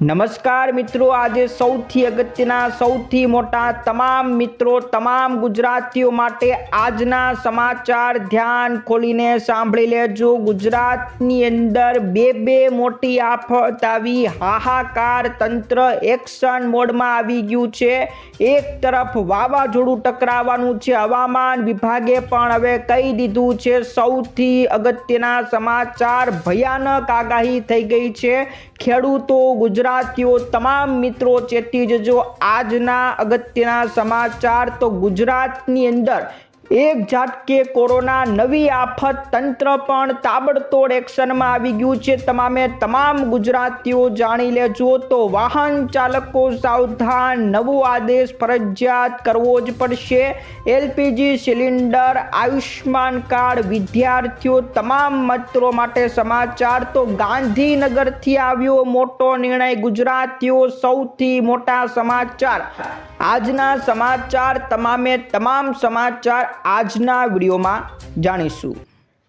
નમસ્કાર મિત્રો, આજે સૌથી અગત્યના, સૌથી મોટા તમામ મિત્રો, તમામ ગુજરાતીઓ માટે આજના સમાચાર ધ્યાન ખોલીને સાંભળી લેજો. ગુજરાતની અંદર બે બે મોટી આફત આવી, હાહાકાર તંત્ર એક્શન મોડમાં આવી ગયું છે. એક તરફ વાવાઝોડું ટકરાવવાનું છે, હવામાન વિભાગે પણ હવે કહી દીધું છે, સૌથી અગત્યના સમાચાર ભયાનક આગાહી થઈ ગઈ છે. ખેડૂતો ગુજરાતીઓ તમામ મિત્રો ચેતી જજો. આજના અગત્યના સમાચાર તો ગુજરાતની અંદર એક ઝાટકે કોરોના નવી આફત તંત્ર પણ તાબડતોડ એક્શનમાં આવી ગયું છે. તમામે તમામ ગુજરાતીઓ જાણી લેજો તો વાહન ચાલકો સાવધાન, નવો આદેશ ફરજિયાત કરવો જ પડશે. એલપીજી સિલિન્ડર આયુષ્માન કાર્ડ, વિદ્યાર્થીઓ, તમામ મિત્રો માટે સમાચાર તો ગાંધીનગરથી આવ્યો મોટો નિર્ણય ગુજરાતીઓ સૌથી મોટા સમાચાર. આજના સમાચાર, તમામે તમામ સમાચાર આજના વિડીયોમાં જાણીશું.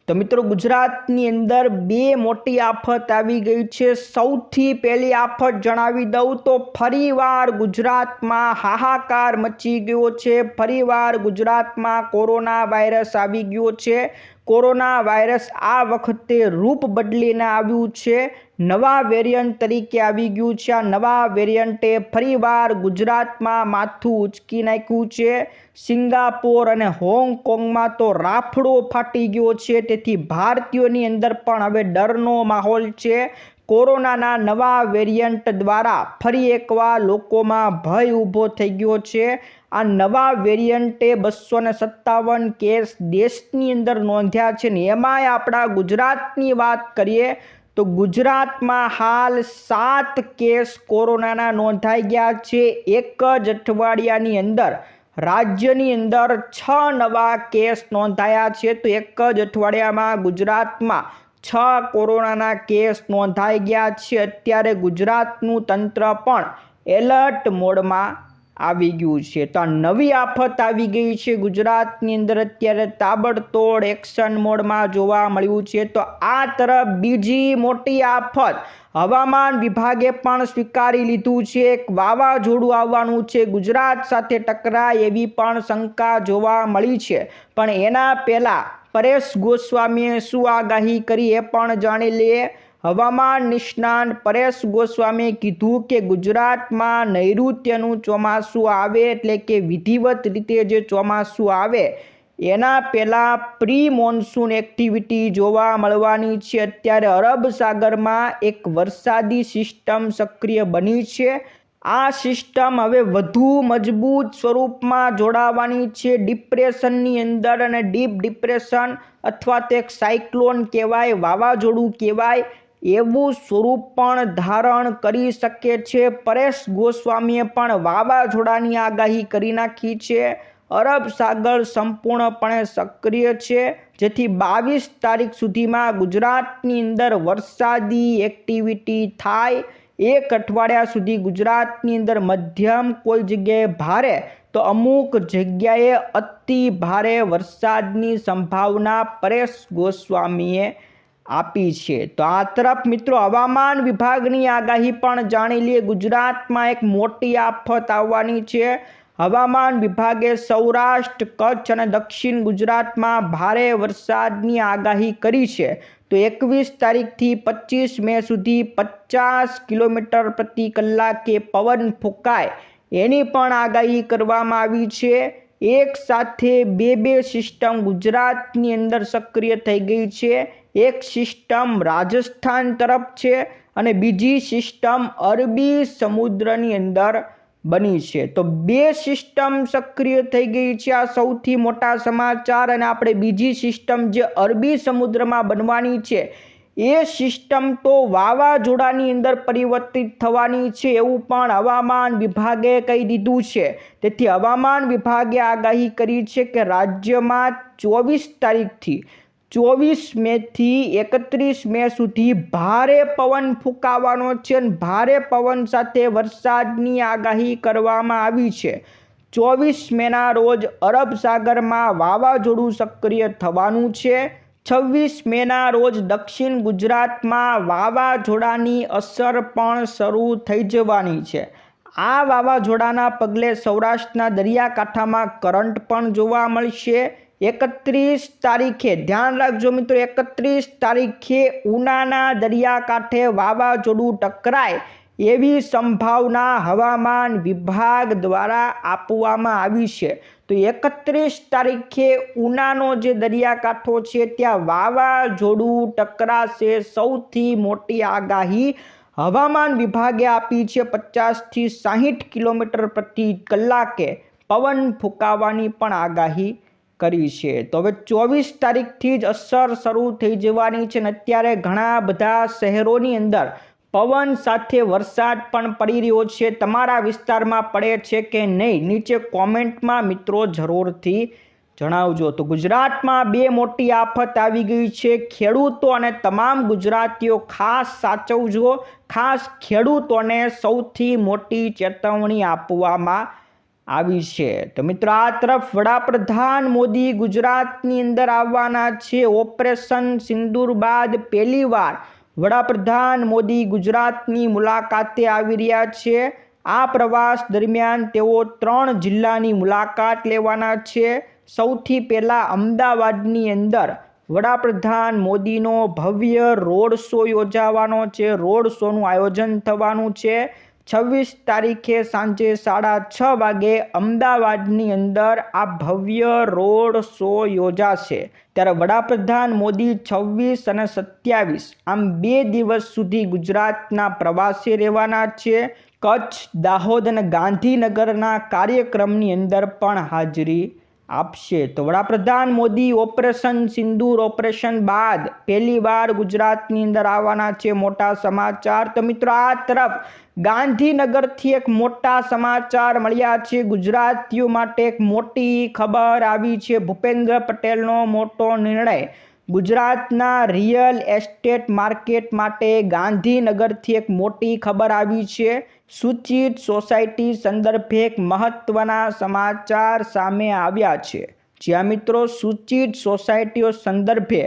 તો મિત્રો, ગુજરાતની અંદર બે મોટી આફત આવી ગઈ છે. સૌથી પહેલી આફત જણાવી દઉં તો ફરીવાર ગુજરાતમાં હાહાકાર મચી ગયો છે. ફરીવાર ગુજરાતમાં કોરોના વાયરસ આવી ગયો છે. કોરોના વાયરસ આ વખતે રૂપ બદલીને આવ્યું છે. નવા વેરિયન્ટ તરીકે આવી ગયું છે. આ નવા વેરિયન્ટે ફરીવાર ગુજરાતમાં માથું ઉચકી નાખ્યું છે. સિંગાપોર અને હોંગકોંગમાં તો રાફડો ફાટી ગયો છે. તેથી ભારતીયોની અંદર પણ હવે ડરનો માહોલ છે. કોરોનાના નવા વેરિયન્ટ દ્વારા ફરી એકવાર લોકોમાં ભય ઊભો થઈ ગયો છે. આ નવા વેરિયન્ટે બસો ને સત્તાવન કેસ દેશની અંદર નોંધ્યા છે ને એમાંય આપણા ગુજરાતની વાત કરીએ તો ગુજરાતમાં હાલ સાત કેસ કોરોનાના નોંધાઈ ગયા છે. એક જ અઠવાડિયાની અંદર રાજ્યની અંદર છ નવા કેસ નોંધાયા છે. તો એક જ અઠવાડિયામાં ગુજરાતમાં છ કોરોનાના કેસ નોંધાઈ ગયા છે. અત્યારે ગુજરાતનું તંત્ર પણ એલર્ટ મોડમાં આવી ગયું છે. તો આ નવી આફત આવી ગઈ છે ગુજરાતની અંદર. અત્યારે તાબડતોડ એક્શન મોડમાં જોવા મળ્યું છે. તો આ તરફ બીજી મોટી આફત હવામાન વિભાગે પણ સ્વીકારી લીધું છે. એક વાવાઝોડું આવવાનું છે. ગુજરાત સાથે ટકરાય એવી પણ શંકા જોવા મળી છે. પણ એના પહેલાં પરેશ ગોસ્વામીએ શું આગાહી કરી એ પણ જાણી લઈએ. હવામાન નિષ્ણાંત પરેશ ગોસ્વામીએ કીધું કે ગુજરાતમાં નૈઋત્યનું ચોમાસું આવે એટલે કે વિધિવત રીતે જે ચોમાસું આવે, એના પહેલાં પ્રી મોન્સૂન એક્ટિવિટી જોવા મળવાની છે. અત્યારે અરબ સાગરમાં એક વરસાદી સિસ્ટમ સક્રિય બની છે. આ સિસ્ટમ હવે વધુ મજબૂત સ્વરૂપમાં જોડાવાની છે. ડિપ્રેશનની અંદર અને ડીપ ડિપ્રેશન અથવા તો એક સાયક્લોન કહેવાય, વાવાઝોડું કહેવાય એવું સ્વરૂપ પણ ધારણ કરી શકે છે. પરેશ ગોસ્વામીએ પણ વાવાઝોડાની આગાહી કરી નાખી છે. અરબ સાગર સંપૂર્ણપણે સક્રિય છે. જેથી બાવીસ તારીખ સુધીમાં ગુજરાતની અંદર વરસાદી એક્ટિવિટી થાય. એક અઠવાડિયા સુધી ગુજરાતની અંદર મધ્યમ કોઈ જગ્યાએ ભારે તો અમુક જગ્યાએ અતિ ભારે વરસાદની સંભાવના પરેશ ગોસ્વામીએ આપી છે. તો આ તરફ મિત્રો હવામાન વિભાગની આગાહી પણ જાણી લઈએ. ગુજરાતમાં એક મોટી આફત આવવાની છે. હવામાન વિભાગે સૌરાષ્ટ્ર, કચ્છ અને દક્ષિણ ગુજરાતમાં ભારે વરસાદની આગાહી કરી છે. તો એકવીસ તારીખથી પચીસ મે સુધી પચાસ કિલોમીટર પ્રતિ કલાકે પવન ફૂંકાય. એની પણ આગાહી કરવામાં આવી છે. એક સાથે બે બે સિસ્ટમ ગુજરાતની અંદર સક્રિય થઈ ગઈ છે. એક સિસ્ટમ રાજસ્થાન તરફ છે અને બીજી સિસ્ટમ અરબી સમુદ્રની અંદર બની છે. તો બે સિસ્ટમ સક્રિય થઈ ગઈ છે આ સૌથી મોટા સમાચાર અને આપણે બીજી સિસ્ટમ જે અરબી સમુદ્રમાં બનવાની છે, એ સિસ્ટમ તો વાવાઝોડાની અંદર પરિવર્તિત થવાની છે એવું પણ હવામાન વિભાગે કહી દીધું છે. તેથી હવામાન વિભાગે આગાહી કરી છે કે રાજ્યમાં ચોવીસ તારીખથી ચોવીસ મેથી એકત્રીસ મે સુધી ભારે પવન ફૂંકાવાનો છે અને ભારે પવન સાથે વરસાદની આગાહી કરવામાં આવી છે. ચોવીસ મેના રોજ અરબ સાગરમાં વાવાઝોડું સક્રિય થવાનું છે. છવ્વીસ મેના રોજ દક્ષિણ ગુજરાતમાં વાવાઝોડાની અસર પણ શરૂ થઈ જવાની છે. આ વાવાઝોડાના પગલે સૌરાષ્ટ્રના દરિયાકાંઠામાં કરંટ પણ જોવા મળશે. એકત્રીસ તારીખે, ધ્યાન રાખજો મિત્રો, એકત્રીસ તારીખે ઉનાના દરિયાકાંઠે વાવાઝોડું ટકરાય એવી સંભાવના હવામાન વિભાગ દ્વારા આપવામાં આવી છે. તો એકત્રીસ તારીખે ઉનાનો જે દરિયાકાંઠો છે, ત્યાં વાવાઝોડું ટકરાશે સૌથી મોટી આગાહી હવામાન વિભાગે આપી છે પચાસથી સાહીઠ કિલોમીટર પ્રતિ કલાકે પવન ફૂંકાવાની પણ આગાહી કરી છે. તો હવે ચોવીસ તારીખથી જ અસર શરૂ થઈ જવાની છે ને અત્યારે ઘણા બધા શહેરોની અંદર પવન સાથે વરસાદ પણ પડી રહ્યો છે. તમારા વિસ્તારમાં પડે છે કે નહીં? નીચે કોમેન્ટમાં મિત્રો જરૂરથી જણાવજો. તો ગુજરાતમાં બે મોટી આફત આવી ગઈ છે ખેડૂતો અને તમામ ગુજરાતીઓ. ખાસ સાચવજો. ખાસ ખેડૂતોને સૌથી મોટી ચેતવણી આપવામાં આવી છે. તો મિત્રો, આ તરફ વડાપ્રધાન મોદી ગુજરાતની અંદર આવવાના છે. ઓપરેશન સિંદૂર બાદ પહેલીવાર વડાપ્રધાન મોદી ગુજરાતની મુલાકાતે આવી રહ્યા છે. આ પ્રવાસ દરમિયાન તેઓ ત્રણ જિલ્લાની મુલાકાત લેવાના છે. સૌથી પહેલાં અમદાવાદની અંદર વડાપ્રધાન મોદીનો ભવ્ય રોડ શો યોજાવાનો છે. રોડ શોનું આયોજન થવાનું છે. છવ્વીસ તારીખે સાંજે સાડા છ વાગે અમદાવાદની અંદર આ ભવ્ય રોડ શો યોજાશે. ત્યારે વડાપ્રધાન મોદી છવ્વીસ અને સત્યાવીસ આમ બે દિવસ સુધી ગુજરાતના પ્રવાસે રહેવાના છે. કચ્છ, દાહોદ અને ગાંધીનગરના કાર્યક્રમની અંદર પણ હાજરી આપશે. તો વડાપ્રધાન મોદી ઓપરેશન સિંદૂર ઓપરેશન બાદ પહેલીવાર ગુજરાતની અંદર આવવાના છે મોટા સમાચાર. તો મિત્રો, આ તરફ ગાંધીનગરથી એક મોટા સમાચાર મળ્યા છે. ગુજરાતીઓ માટે એક મોટી ખબર આવી છે. ભૂપેન્દ્ર પટેલનો મોટો નિર્ણય ગુજરાતના રિયલ એસ્ટેટ માર્કેટ માટે ગાંધીનગરથી એક મોટી ખબર આવી છે. સૂચિત સોસાયટી સંદર્ભે એક મહત્ત્વના સમાચાર સામે આવ્યા છે. જ્યાં મિત્રો, સૂચિત સોસાયટીઓ સંદર્ભે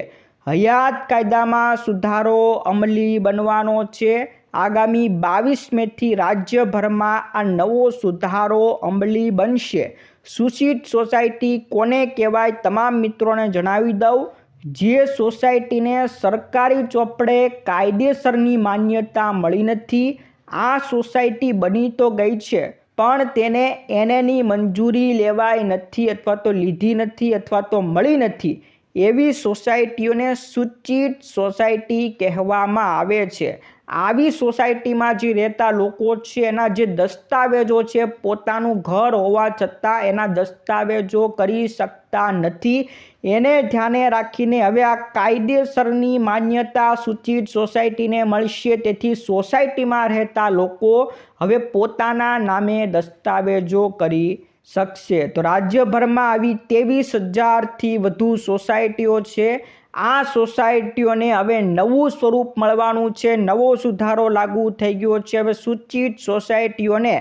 હયાત કાયદામાં સુધારો અમલી બનવાનો છે. આગામી બાવીસ મેથી રાજ્યભરમાં આ નવો સુધારો અમલી બનશે. સૂચિત સોસાયટી કોને કહેવાય તમામ મિત્રોને જણાવી દઉં. જે સોસાયટીને સરકારી ચોપડે કાયદેસરની માન્યતા મળી નથી આ સોસાયટી બની તો ગઈ છે, પણ તેને એનેની મંજૂરી લેવાય નથી અથવા તો લીધી નથી અથવા તો મળી નથી, એવી સોસાયટીઓને સૂચિત સોસાયટી કહેવામાં આવે છે. આવી સોસાયટીમાં જે રહેતા લોકો છે, એના જે દસ્તાવેજો છે, પોતાનું ઘર હોવા છતાં એના દસ્તાવેજો કરી શકતા નથી. એને ધ્યાને રાખીને હવે આ કાયદેસરની માન્યતા સૂચિત સોસાયટીને મળશે. તેથી સોસાયટીમાં રહેતા લોકો હવે પોતાના નામે દસ્તાવેજો કરી શકશે. તો રાજ્યભરમાં આવી ત્રેવીસ હજારથી વધુ સોસાયટીઓ છે. આ સોસાયટીઓને હવે નવું સ્વરૂપ મળવાનું છે, નવો સુધારો લાગુ થઈ ગયો છે. હવે સૂચિત સોસાયટીઓને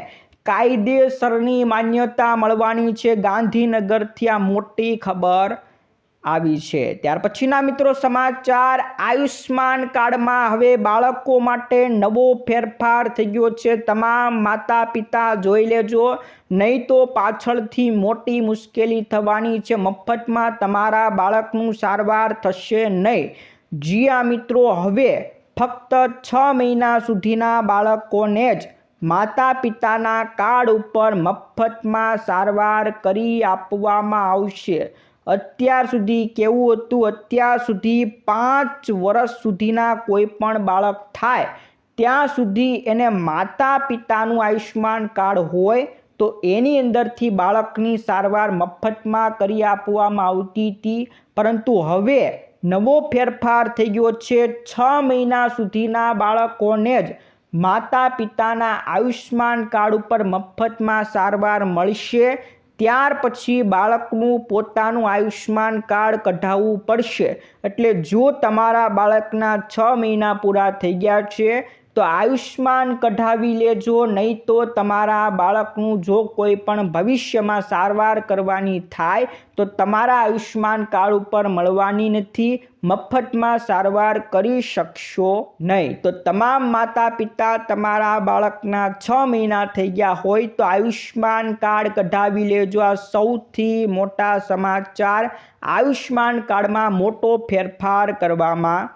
કાયદેસરની માન્યતા મળવાની છે. ગાંધીનગરથી આ મોટી ખબર આવી છે. ત્યાર પછીના મિત્રો સમાચાર આયુષ્માન કાર્ડમાં હવે બાળકો માટે નવો ફેરફાર થઈ ગયો છે. તમામ માતા પિતા જોઈ લેજો, નહીં તો પાછળથી મોટી મુશ્કેલી થવાની છે. મફતમાં તમારા બાળકનું સારવાર થશે નહીં. જી આ મિત્રો, હવે ફક્ત છ મહિના સુધીના બાળકોને જ માતા પિતાના કાર્ડ ઉપર મફતમાં સારવાર કરી આપવામાં આવશે. અત્યાર સુધી કેવું હતું? અત્યાર સુધી પાંચ વર્ષ સુધીના કોઈ પણ બાળક થાય, ત્યાં સુધી એને માતા પિતાનું આયુષ્યમાન કાર્ડ હોય, તો એની અંદરથી બાળકની સારવાર મફતમાં કરી આપવામાં આવતી હતી. પરંતુ હવે નવો ફેરફાર થઈ ગયો છે. છ મહિના સુધીના બાળકોને જ માતા પિતાના આયુષ્યમાન કાર્ડ ઉપર મફતમાં સારવાર મળશે. ત્યાર પછી બાળકનું પોતાનું આયુષ્યમાન કાર્ડ કઢાવવું પડશે. એટલે જો તમારા બાળકના છ મહિના પૂરા થઈ ગયા છે તો આયુષ્માન કઢાવી લેજો, નહીં તો તમારા બાળકનું જો કોઈ પણ ભવિષ્યમાં સારવાર કરવાની થાય, તો તમારા આયુષ્માન કાર્ડ ઉપર મળવાની નથી, મફતમાં સારવાર કરી શકશો નહીં. તો તમામ માતા પિતા તમારા બાળકના છ મહિના થઈ ગયા હોય, તો આયુષ્માન કાર્ડ કઢાવી લેજો. આ સૌથી મોટા સમાચાર આયુષ્માન કાર્ડમાં મોટો ફેરફાર કરવામાં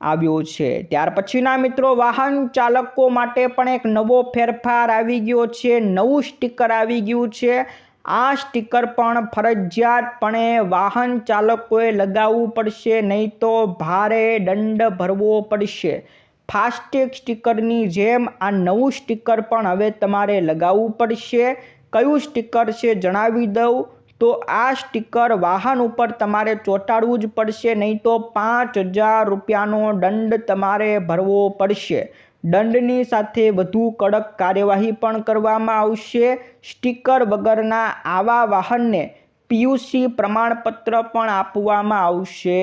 આવ્યો છે. ત્યાર પછીના મિત્રો, વાહન ચાલકો માટે પણ એક નવો ફેરફાર આવી ગયો છે. નવું સ્ટીકર આવી ગયું છે. આ સ્ટીકર પણ ફરજિયાતપણે વાહન ચાલકોએ લગાવવું પડશે, નહીં તો ભારે દંડ ભરવો પડશે. ફાસ્ટેગ સ્ટીકરની જેમ આ નવું સ્ટીકર પણ હવે તમારે લગાવવું પડશે. કયું સ્ટીકર છે જણાવી દઉં. તો આ સ્ટીકર વાહન ઉપર તમારે ચોંટાડવું જ પડશે, નહીં તો પાંચ હજાર રૂપિયાનો દંડ તમારે ભરવો પડશે. દંડની સાથે વધુ કડક કાર્યવાહી પણ કરવામાં આવશે. સ્ટીકર વગરના આવા વાહનને પીયુસી પ્રમાણપત્ર પણ આપવામાં આવશે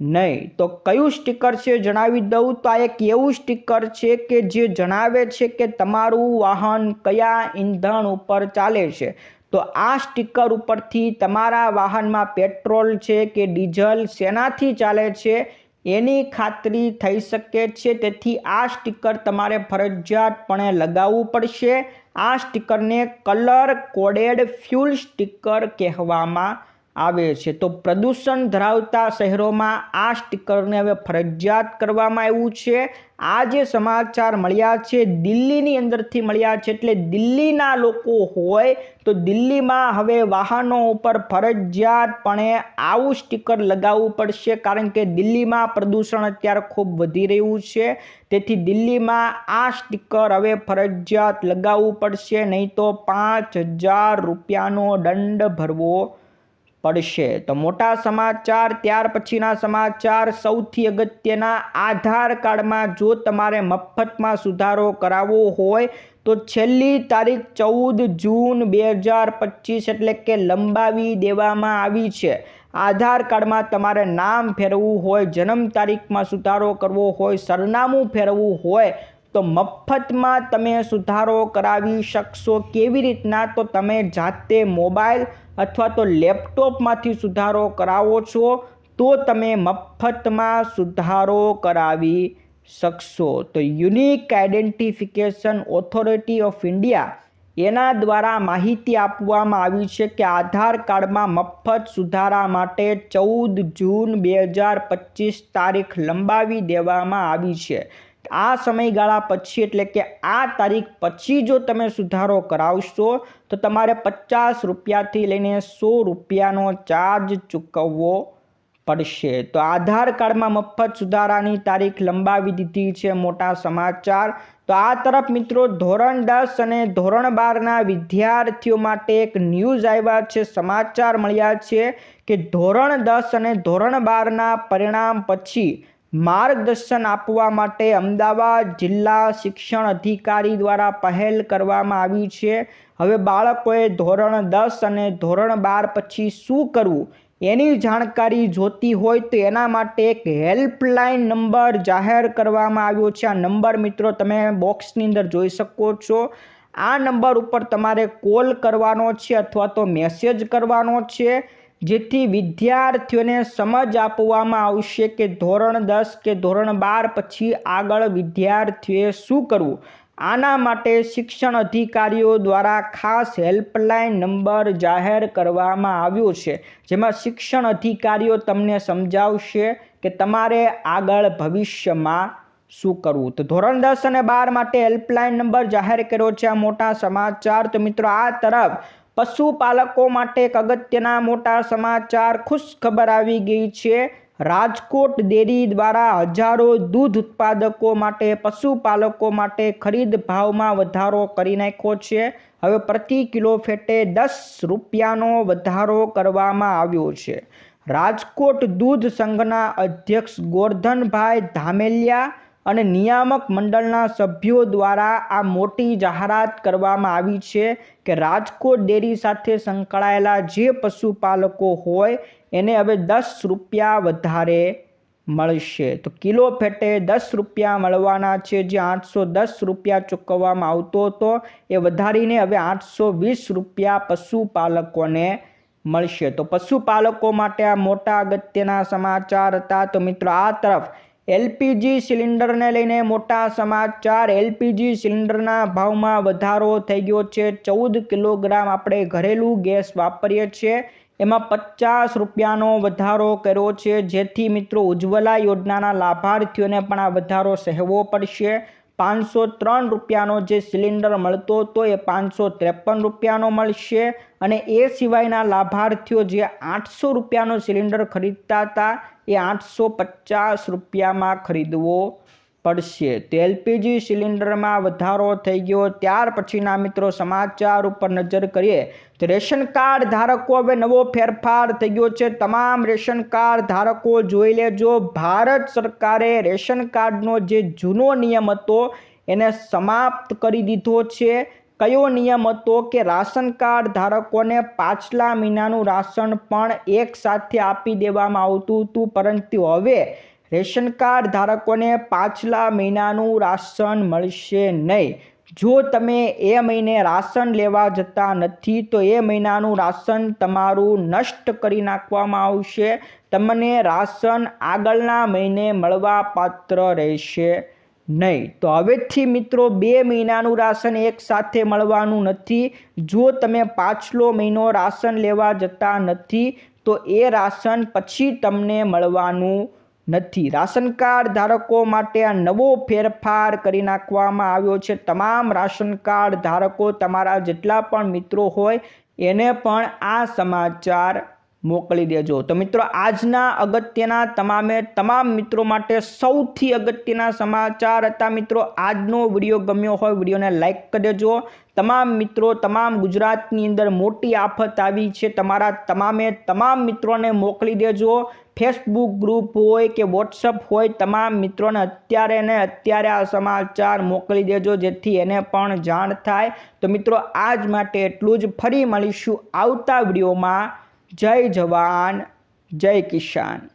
નહીં. તો કયું સ્ટીકર છે જણાવી દઉં? તો આ એક એવું સ્ટીકર છે કે જે જણાવે છે કે તમારું વાહન કયા ઈંધણ ઉપર ચાલે છે. તો આ સ્ટીકર ઉપરથી તમારા વાહનમાં પેટ્રોલ છે કે ડીઝલ શેનાથી ચાલે છે, એની ખાતરી થઈ શકે છે. તેથી આ સ્ટીકર તમારે ફરજિયાતપણે લગાવવું પડશે. આ સ્ટીકરને કલર કોડેડ ફ્યુલ સ્ટીકર કહેવામાં આવે છે. તો પ્રદૂષણ ધરાવતા શહેરોમાં આ સ્ટીકરને હવે ફરજિયાત કરવામાં આવ્યું છે. આ જે સમાચાર મળ્યા છે, દિલ્હીની અંદરથી મળ્યા છે એટલે દિલ્હીના લોકો હોય તો દિલ્હીમાં હવે વાહનો ઉપર ફરજિયાતપણે આવું સ્ટીકર લગાવવું પડશે કારણ કે દિલ્હીમાં પ્રદૂષણ અત્યારે ખૂબ વધી રહ્યું છે. તેથી દિલ્હીમાં આ સ્ટીકર હવે ફરજિયાત લગાવવું પડશે, નહીં તો પાંચ હજાર રૂપિયાનો દંડ ભરવો પડશે. તો મોટા સમાચાર, ત્યાર પછીના સમાચાર સૌથી અગત્યના આધાર કાર્ડમાં જો તમારે મફતમાં સુધારો કરાવવો હોય, તો છેલ્લી તારીખ ચૌદ જૂન બે હજાર પચીસ એટલે કે લંબાવી દેવામાં આવી છે. આધાર કાર્ડમાં તમારે નામ ફેરવવું હોય, જન્મ તારીખમાં સુધારો કરવો હોય, સરનામું ફેરવવું હોય, તો મફતમાં તમે સુધારો કરાવી શકશો. કેવી રીતના? તો તમે જાતે મોબાઈલ અથવા તો લેપટોપમાંથી સુધારો કરાવો છો, તો તમે મફતમાં સુધારો કરાવી શકશો. તો unique identification authority of India એના દ્વારા માહિતી આપવામાં આવી છે કે આધાર કાર્ડમાં મફત સુધારા માટે ચૌદ જૂન બે હજાર પચીસ તારીખ લંબાવી દેવામાં આવી છે. આ સમયગાળા પછી એટલે કે આ તારીખ પછી જો તમે સુધારો કરાવશો, તો તમારે પચાસ રૂપિયાથી લઈને સો રૂપિયાનો ચાર્જ ચૂકવવો પડશે. તો આધાર કાર્ડમાં મફત સુધારાની તારીખ લંબાવી દીધી છે મોટા સમાચાર. તો આ તરફ મિત્રો ધોરણ દસ અને ધોરણ બારના વિદ્યાર્થીઓ માટે એક ન્યૂઝ આવ્યા છે, સમાચાર મળ્યા છે કે ધોરણ દસ અને ધોરણ બારના પરિણામ પછી માર્ગદર્શન આપવા માટે અમદાવાદ જિલ્લા શિક્ષણ અધિકારી દ્વારા પહેલ કરવામાં આવી છે. હવે બાળકોએ ધોરણ દસ અને ધોરણ બાર પછી શું કરવું? એની જાણકારી જોતી હોય તો એના માટે એક હેલ્પલાઇન નંબર જાહેર કરવામાં આવ્યો છે. આ નંબર મિત્રો તમે બોક્સની અંદર જોઈ શકો છો. આ નંબર ઉપર તમારે કોલ કરવાનો છે અથવા તો મેસેજ કરવાનો છે. જેથી વિદ્યાર્થીઓને સમજ આપવામાં આવશે કે ધોરણ દસ કે ધોરણ બાર પછી આગળ વિદ્યાર્થીઓએ શું કરવું. આના માટે શિક્ષણ અધિકારીઓ દ્વારા ખાસ હેલ્પલાઇન નંબર જાહેર કરવામાં આવ્યો છે, જેમાં શિક્ષણ અધિકારીઓ તમને સમજાવશે કે તમારે આગળ ભવિષ્યમાં શું કરવું. તો ધોરણ દસ અને બાર માટે હેલ્પલાઇન નંબર જાહેર કર્યો છે આ મોટા સમાચાર. તો મિત્રો, આ તરફ પશુપાલકો માટે એક અગત્યના મોટા સમાચાર ખુશ ખબર આવી ગઈ છે. રાજકોટ ડેરી દ્વારા હજારો દૂધ ઉત્પાદકો માટે, પશુપાલકો માટે ખરીદ ભાવમાં વધારો કરી નાખ્યો છે. હવે પ્રતિ કિલો ફેટે દસ રૂપિયાનો વધારો કરવામાં આવ્યો છે. રાજકોટ દૂધ સંઘના અધ્યક્ષ ગોરધનભાઈ ધામેલિયા અને નિયામક મંડળના સભ્યો દ્વારા આ મોટી જાહેરાત કરવામાં આવી છે કે રાજકોટ ડેરી સાથે સંકળાયેલા જે પશુપાલકો હોય એને હવે દસ રૂપિયા વધારે મળશે. તો કિલો ફેટે દસ રૂપિયા મળવાના છે. જે આઠસો દસ રૂપિયા ચૂકવવામાં આવતો હતો, એ વધારીને હવે આઠસો વીસ રૂપિયા પશુપાલકોને મળશે. તો પશુપાલકો માટે આ મોટા અગત્યના સમાચાર હતા. તો મિત્રો, આ તરફ એલપીજી સિલિન્ડરને લઈને મોટા સમાચાર. એલપીજી સિલિન્ડરના ભાવમાં વધારો થઈ ગયો છે. ચૌદ કિલોગ્રામ આપણે ઘરેલું ગેસ વાપરીએ છીએ. એમાં પચાસ રૂપિયાનો વધારો કર્યો છે. જેથી મિત્રો ઉજ્જવલા યોજનાના લાભાર્થીઓને પણ આ વધારો સહેવો પડશે. પાંચસો ત્રણ રૂપિયાનો જે સિલિન્ડર મળતો હતો એ પાંચસો ત્રેપન રૂપિયાનો મળશે. અને એ સિવાયના લાભાર્થીઓ જે આઠસો રૂપિયાનો સિલિન્ડર ખરીદતા હતા એ આઠસો પચાસ રૂપિયામાં ખરીદવો પડશે. તો એલપીજી સિલિન્ડરમાં વધારો થઈ ગયો. ત્યાર પછીના મિત્રો સમાચાર ઉપર નજર કરીએ તો રેશન કાર્ડ ધારકો હવે નવો ફેરફાર થઈ ગયો છે. તમામ રેશન કાર્ડ ધારકો જોઈ લેજો. ભારત સરકારે રેશન કાર્ડનો જે જૂનો નિયમ હતો એને સમાપ્ત કરી દીધો છે. કયો નિયમ હતો કે રાશન કાર્ડ ધારકોને પાછલા મહિનાનું રાશન પણ એક સાથે આપી દેવામાં આવતું હતું. પરંતુ હવે રેશન કાર્ડ ધારકોને પાછલા મહિનાનું રાશન મળશે નહીં. જો તમે એ મહિને રાશન લેવા જતા નથી, તો એ મહિનાનું રાશન તમારું નષ્ટ કરી નાખવામાં આવશે. તમને રાશન આગળના મહિને મળવા પાત્ર રહેશે નહીં. તો હવેથી મિત્રો, બે મહિનાનું રાશન એક સાથે મળવાનું નથી. જો તમે પાછલો મહિનો રાશન લેવા જતા નથી, તો એ રાશન પછી તમને મળવાનું નથી. રાશન કાર્ડ ધારકો માટે આ નવો ફેરફાર કરી નાખવામાં આવ્યો છે. તમામ રાશન કાર્ડ ધારકો તમારા જેટલા પણ મિત્રો હોય એને પણ આ સમાચાર મોકલી દેજો. તો મિત્રો, આજના અગત્યના તમામે તમામ મિત્રો માટે સૌથી અગત્યના સમાચાર હતા મિત્રો. આજનો વીડિયો ગમ્યો હોય વિડીયોને લાઇક કરી દેજો. તમામ મિત્રો, તમામ ગુજરાતની અંદર મોટી આફત આવી છે. તમારા તમામે તમામ મિત્રોને મોકલી દેજો. ફેસબુક ગ્રુપ હોય કે વોટ્સઅપ હોય, તમામ મિત્રોને અત્યારે ને અત્યારે આ સમાચાર મોકલી દેજો, જેથી એને પણ જાણ થાય. તો મિત્રો, આજ માટે એટલું જ. ફરી મળીશું આવતા વિડીયોમાં. જય જવાન, જય કિસાન.